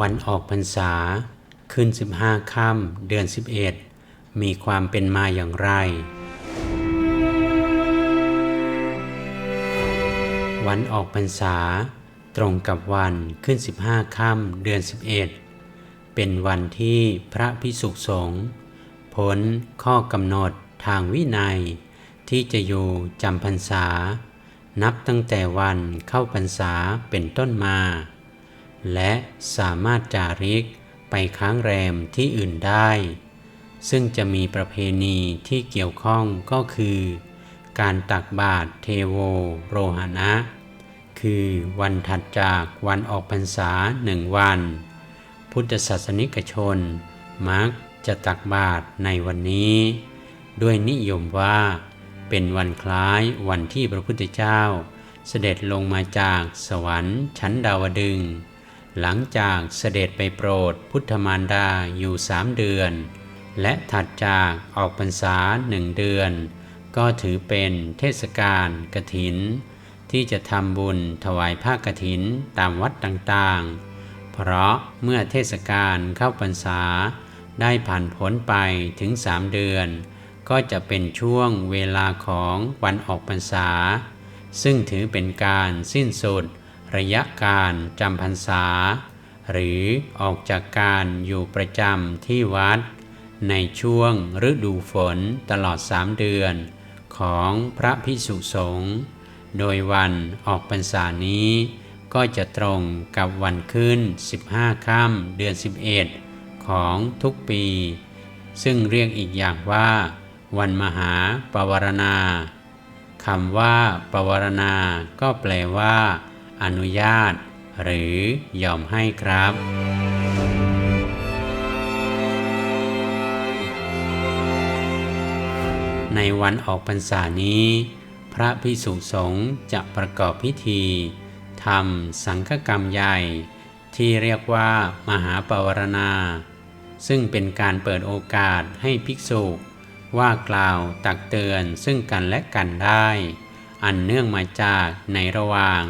วันออกพรรษา ขึ้น 15ค่ำเดือน 11 มีความเป็นมาอย่างไร วันออกพรรษา ตรงกับวันขึ้น 15ค่ำเดือน 11 เป็นวันที่พระพิสุสงฆ์พ้นข้อกำหนดทางวินัย ที่จะอยู่จำพรรษา นับตั้งแต่วันเข้าพรรษาเป็นต้นมา และสามารถจาริกไปค้างแรมที่อื่นได้ ซึ่งจะมีประเพณีที่เกี่ยวข้องก็คือ การตักบาตรเทโวโรหณะ คือวันถัดจากวันออกพรรษาหนึ่งวัน พุทธศาสนิกชน มักจะตักบาตรในวันนี้ ด้วยนิยมว่าเป็นวันคล้ายวันที่พระพุทธเจ้า เสด็จลงมาจากสวรรค์ชั้นดาวดึงส์ หลังจากเสด็จไปโปรดพุทธมารดาอยู่สามเดือน และถัดจากออกพรรษาหนึ่งเดือน ก็ถือเป็นเทศกาลกถิน ที่จะทำบุญถวายผ้ากฐินตามวัดต่างๆ เพราะเมื่อเทศกาลเข้าพรรษา ได้ผ่านพ้นไปถึงสามเดือน ก็จะเป็นช่วงเวลาของวันออกพรรษา ซึ่งถือเป็นการสิ้นสุด ระยะการจำพรรษา หรือออกจากการอยู่ประจำที่วัด ในช่วงฤดูฝนตลอดสามเดือน ของพระพิสุสงฆ์โดยวันออกพรรษานี้ ก็จะตรงกับวันขึ้น 15ค่ำเดือน 11 ของทุกปี ซึ่งเรียกอีกอย่างว่า วันมหาปวารณาคำว่าปวารณา ก็แปลว่า อนุญาต หรือยอมให้ครับ ในวันออกพรรษานี้ พระพิสุสงฆ์จะประกอบพิธีทำสังฆกรรมใหญ่ ที่เรียกว่ามหาปวารณา ซึ่งเป็นการเปิดโอกาสให้ภิกษุ ว่ากล่าวตักเตือนซึ่งกันและกันได้ อันเนื่องมาจากในระหว่าง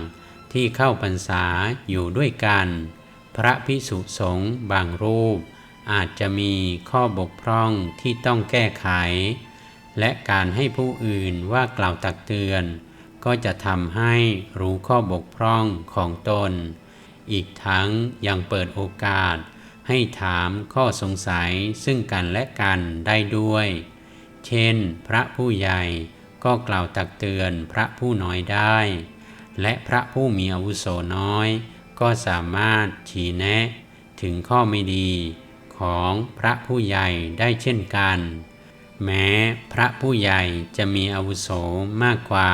ที่เข้าพรรษาอยู่ด้วยกัน พระพิสุสงฆ์บางรูป อาจจะมีข้อบกพร่องที่ต้องแก้ไข และการให้ผู้อื่นว่ากล่าวตักเตือน ก็จะทำให้รู้ข้อบกพร่องของตน อีกทั้งยังเปิดโอกาสให้ถามข้อสงสัยซึ่งกันและกันได้ด้วย เช่น พระผู้ใหญ่ก็กล่าวตักเตือนพระผู้น้อยได้ และพระผู้มีอาวุโสน้อย ก็สามารถชี้แนะ ถึงข้อไม่ดีของพระผู้ใหญ่ได้เช่นกัน แม้พระผู้ใหญ่จะมีอาวุโสมากกว่า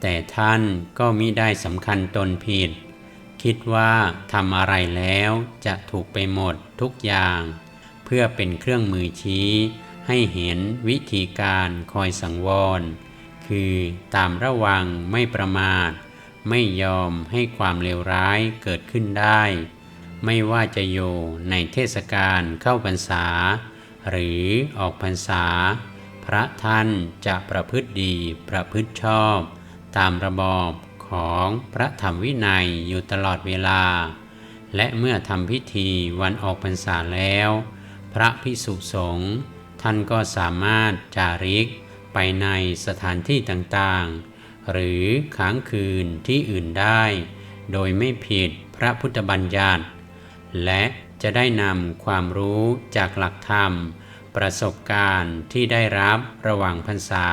แต่ท่านก็มิได้สำคัญตนผิด คิดว่าทำอะไรแล้วจะถูกไปหมดทุกอย่าง เพื่อเป็นเครื่องมือชี้ให้เห็นวิธีการคอยสังวร คือตามระวังไม่ประมาท ไม่ยอมให้ความเลวร้ายเกิดขึ้นได้ ไม่ว่าจะอยู่ในเทศกาลเข้าพรรษา หรือออกพรรษา พระท่านจะประพฤติดีประพฤติชอบ ตามระบอบของพระธรรมวินัยอยู่ตลอดเวลา และเมื่อทำพิธีวันออกพรรษาแล้ว พระพิสุสงฆ์ท่านก็สามารถจาริกไปในสถานที่ต่างๆ หรือค้างคืนที่อื่นได้ โดยไม่ผิดพระพุทธบัญญัติ และจะได้นำความรู้จากหลักธรรม ประสบการณ์ที่ได้รับระหว่างพรรษา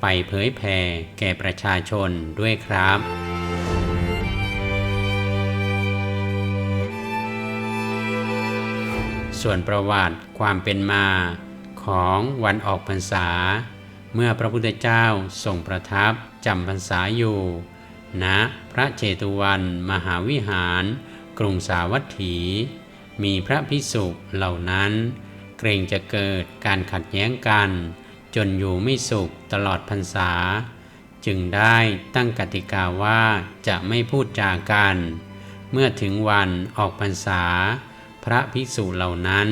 ไปเผยแผ่แก่ประชาชนด้วยครับส่วนประวัติความเป็นมาของวันออกพรรษา เมื่อพระพุทธเจ้าทรงประทับจำพรรษาอยู่ณพระเจตุวันมหาวิหาร กรุงสาวัตถี มีพระพิสุเหล่านั้น เกรงจะเกิดการขัดแย้งกัน จนอยู่ไม่สุขตลอดพรรษา จึงได้ตั้งกติกาว่าจะไม่พูดจากัน เมื่อถึงวันออกพรรษา พระภิกษุเหล่านั้น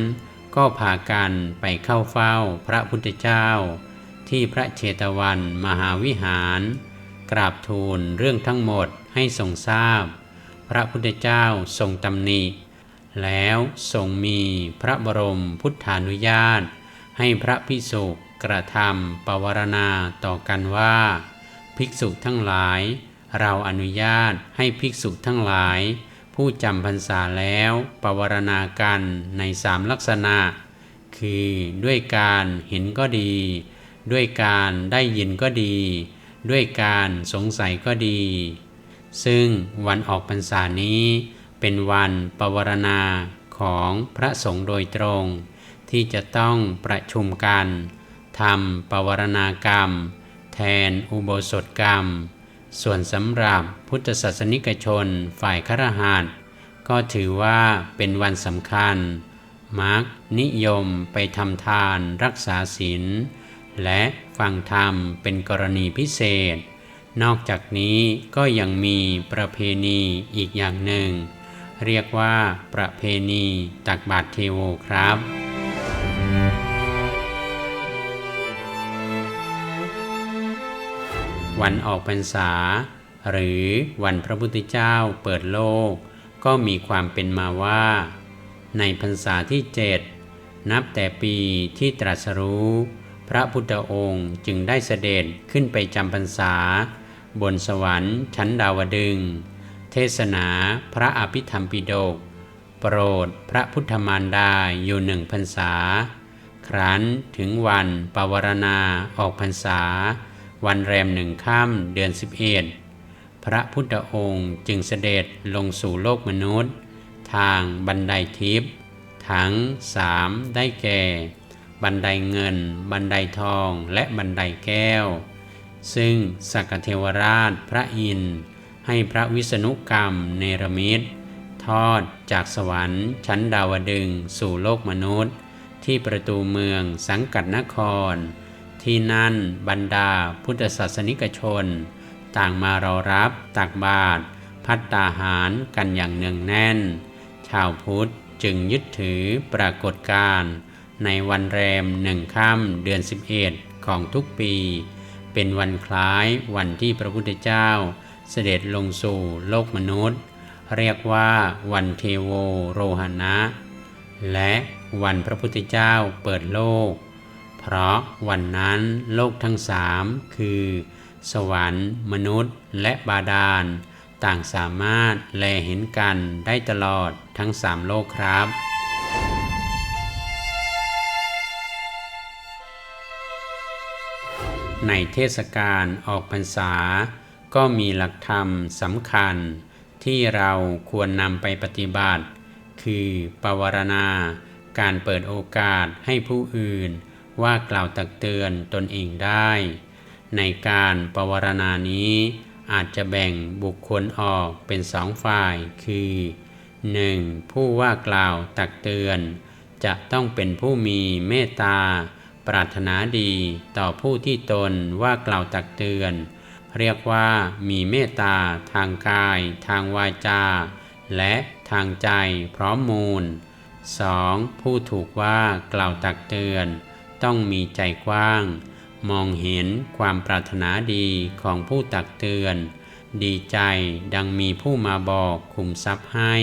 ก็พากันไปเข้าเฝ้าพระพุทธเจ้า ที่พระเชตวันมหาวิหาร กราบทูลเรื่องทั้งหมดให้ทรงทราบพระพุทธเจ้าทรงตำหนิ แล้วทรงมีพระบรมพุทธานุญาต ให้พระภิกษุกระทำปวารณาต่อกันว่า ภิกษุทั้งหลาย เราอนุญาตให้ภิกษุทั้งหลาย ผู้จำพรรษาแล้วปวารณากันในสามลักษณะ คือด้วยการเห็นก็ดี ด้วยการได้ยินก็ดี ด้วยการสงสัยก็ดี ซึ่งวันออกพรรษานี้เป็นวันปวารณาของพระสงฆ์โดยตรง ที่จะต้องประชุมกันทำปวารณากรรม แทนอุโบสถกรรม ส่วนสำหรับพุทธศาสนิกชนฝ่ายครหัสก็ถือว่าเป็นวันสำคัญ มักนิยมไปทำทานรักษาศีล และฟังธรรมเป็นกรณีพิเศษ นอกจากนี้ก็ยังมีประเพณีอีกอย่างหนึ่ง เรียกว่าประเพณีตักบาตรเทโวครับวันออกพรรษา หรือวันพระพุทธเจ้าเปิดโลก ก็มีความเป็นมาว่า ในพรรษาที่เจ็ดนับแต่ปีที่ตรัสรู้ พระพุทธองค์จึงได้เสด็จขึ้นไปจำพรรษา บนสวรรค์ชั้นดาวดึง เทศนาพระอภิธรรมปิฎกโปรดพระพุทธมารดาอยู่หนึ่งพรรษา ครั้นถึงวันปวารณาออกพรรษา วันแรมหนึ่งค่ำเดือนสิบเอ็ดพระพุทธองค์จึงเสด็จลงสู่โลกมนุษย์ ทางบันไดทิพย์ทั้งสามได้แก่ บันไดเงิน บันไดทองและบันไดแก้ว ซึ่งสักเทวราชพระอินทร์ให้พระวิษณุกรรมเนรมิตทอดจากสวรรค์ ชั้นดาวดึงสู่โลกมนุษย์ ที่ประตูเมืองสังกัดนคร ที่นั่นบรรดาพุทธศาสนิกชน ต่างมารอรับตักบาตรพัตตาหารกันอย่างเนืองแน่น ชาวพุทธจึงยึดถือปรากฏการณ์ ในวันแรมหนึ่งค่ำเดือน 11 ของทุกปี เป็นวันคล้ายวันที่พระพุทธเจ้า เสด็จลงสู่โลกมนุษย์ เรียกว่าวันเทโวโรหณะ และวันพระพุทธเจ้าเปิดโลก เพราะวันนั้นโลกทั้งสามคือ สวรรค์ มนุษย์ และบาดาล ต่างสามารถแลเห็นกันได้ตลอดทั้งสามโลกครับ ในเทศกาลออกพรรษา ก็มีหลักธรรมสำคัญ ที่เราควรนำไปปฏิบัติ คือปวารณา การเปิดโอกาสให้ผู้อื่น ว่ากล่าวตักเตือนตนเองได้ ในการปวารณานี้อาจจะแบ่งบุคคลออกเป็นสองฝ่ายคือ 1. ผู้ว่ากล่าวตักเตือน จะต้องเป็นผู้มีเมตตา ปรารถนาดีต่อผู้ที่ตนว่ากล่าวตักเตือน เรียกว่ามีเมตตาทางกาย ทางวาจา และทางใจพร้อมมูล 2. ผู้ถูกว่ากล่าวตักเตือน ต้องมีใจกว้าง มองเห็นความปรารถนาดีของผู้ตักเตือน ดีใจดังมีผู้มาบอกคุมทรัพย์ให้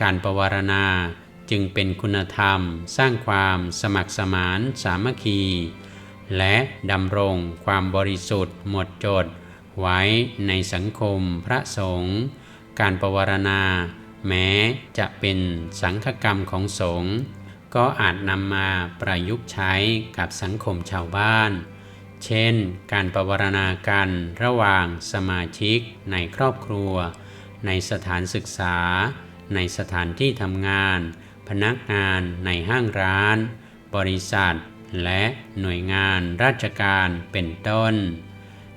การประวารณา จึงเป็นคุณธรรม สร้างความสมัครสมานสามัคคี และดำรงความบริสุทธิ์ หมดจด ไว้ในสังคมพระสงฆ์การประวารณา แม้จะเป็นสังฆกรรมของสงฆ์ก็อาจนำมาประยุกต์ใช้กับสังคมชาวบ้าน เช่น การประวารณากันระหว่างสมาชิกในครอบครัว ในสถานศึกษา ในสถานที่ทำงาน พนักงานในห้างร้าน บริษัท และหน่วยงานราชการเป็นต้น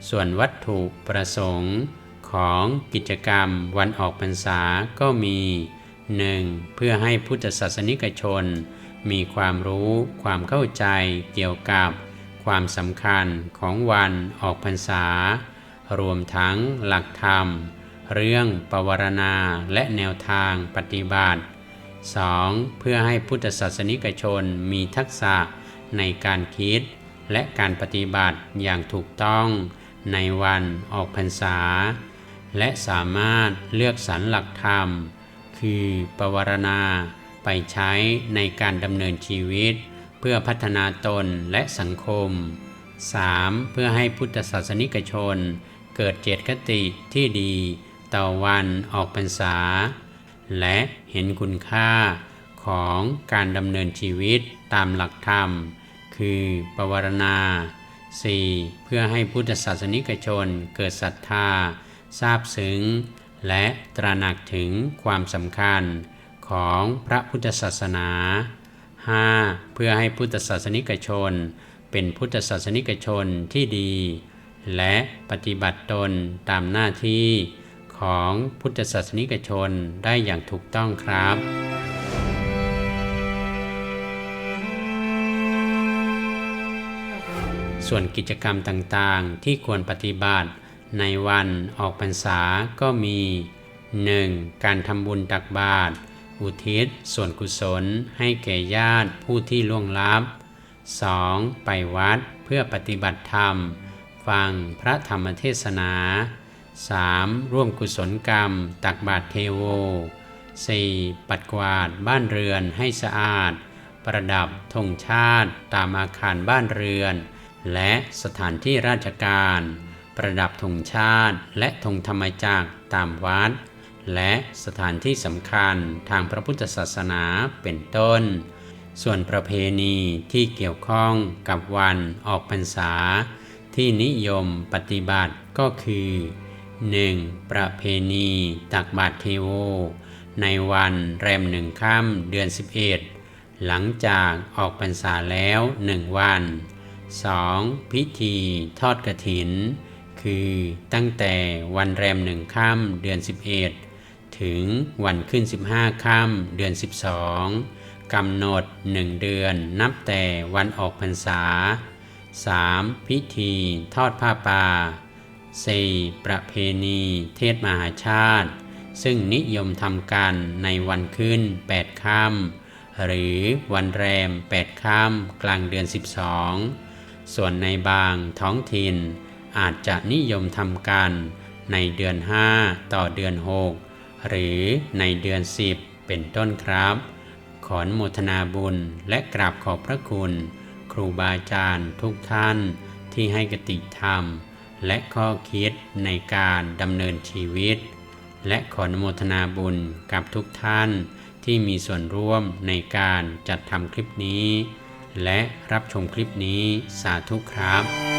ส่วนวัตถุประสงค์ของกิจกรรมวันออกพรรษาก็มี 1. เพื่อให้พุทธศาสนิกชน มีความรู้ความเข้าใจเกี่ยวกับความสำคัญของวันออกพรรษา รวมทั้งหลักธรรม เรื่องปวารณาและแนวทางปฏิบัติ 2. เพื่อให้พุทธศาสนิกชนมีทักษะในการคิด และการปฏิบัติอย่างถูกต้องในวันออกพรรษา และสามารถเลือกสรรหลักธรรม คือปวารณาไปใช้ในการดำเนินชีวิต เพื่อพัฒนาตนและสังคม 3. เพื่อให้พุทธศาสนิกชน เกิดเจตคติที่ดี ต่อวันออกพรรษา และเห็นคุณค่าของการดำเนินชีวิตตามหลักธรรม คือปวารณา 4. เพื่อให้พุทธศาสนิกชนเกิดศรัทธา ทราบซึ้ง และตระหนักถึงความสำคัญของพระพุทธศาสนา 5. เพื่อให้พุทธศาสนิกชน เป็นพุทธศาสนิกชนที่ดี และปฏิบัติตนตามหน้าที่ ของพุทธศาสนิกชนได้อย่างถูกต้องครับส่วนกิจกรรมต่างๆ ที่ควรปฏิบัติ ในวันออกพรรษาก็มี 1. การทำบุญตักบาตรอุทิศส่วนกุศลให้แก่ญาติผู้ที่ล่วงลับ 2. ไปวัดเพื่อปฏิบัติธรรม ฟังพระธรรมเทศนา 3. ร่วมกุศลกรรม ตักบาตรเทโว 4. ปัดกวาดบ้านเรือนให้สะอาด ประดับธงชาติ ตามอาคารบ้านเรือน และสถานที่ราชการ ประดับธงชาติ และธงธรรมจักรตามวัด และสถานที่สำคัญทางพระพุทธศาสนาเป็นต้น ส่วนประเพณีที่เกี่ยวข้องกับวันออกพรรษา ที่นิยมปฏิบัติก็คือ 1. ประเพณีตักบาตรเทโว ในวันแรมหนึ่งค่ำเดือน 11 หลังจากออกพรรษาแล้วหนึ่งวัน 2. พิธีทอดกระถิน คือตั้งแต่วันแรมหนึ่งค่ำเดือน 11 ถึงวันขึ้น 15ค่ำเดือน 12 กำหนดหนึ่งเดือนนับแต่วันออกพรรษา 3. พิธีทอดผ้าป่า 4. ประเพณีเทศมหาชาติ ซึ่งนิยมทำกันในวันขึ้น 8 ค่ำหรือวันแรม 8 ค่ำกลางเดือน 12 ส่วนในบางท้องถิ่น อาจจะนิยมทำกันในเดือน 5 ต่อเดือน 6 หรือในเดือน 10 เป็นต้นครับ ขอนโมทนาบุญและกราบขอบพระคุณ ครูบาอาจารย์ทุกท่านที่ให้กติธรรม และข้อคิดในการดำเนินชีวิต และขออนุโมทนาบุญกับทุกท่านที่มีส่วนร่วมในการจัดทำคลิปนี้ และรับชมคลิปนี้สาธุครับ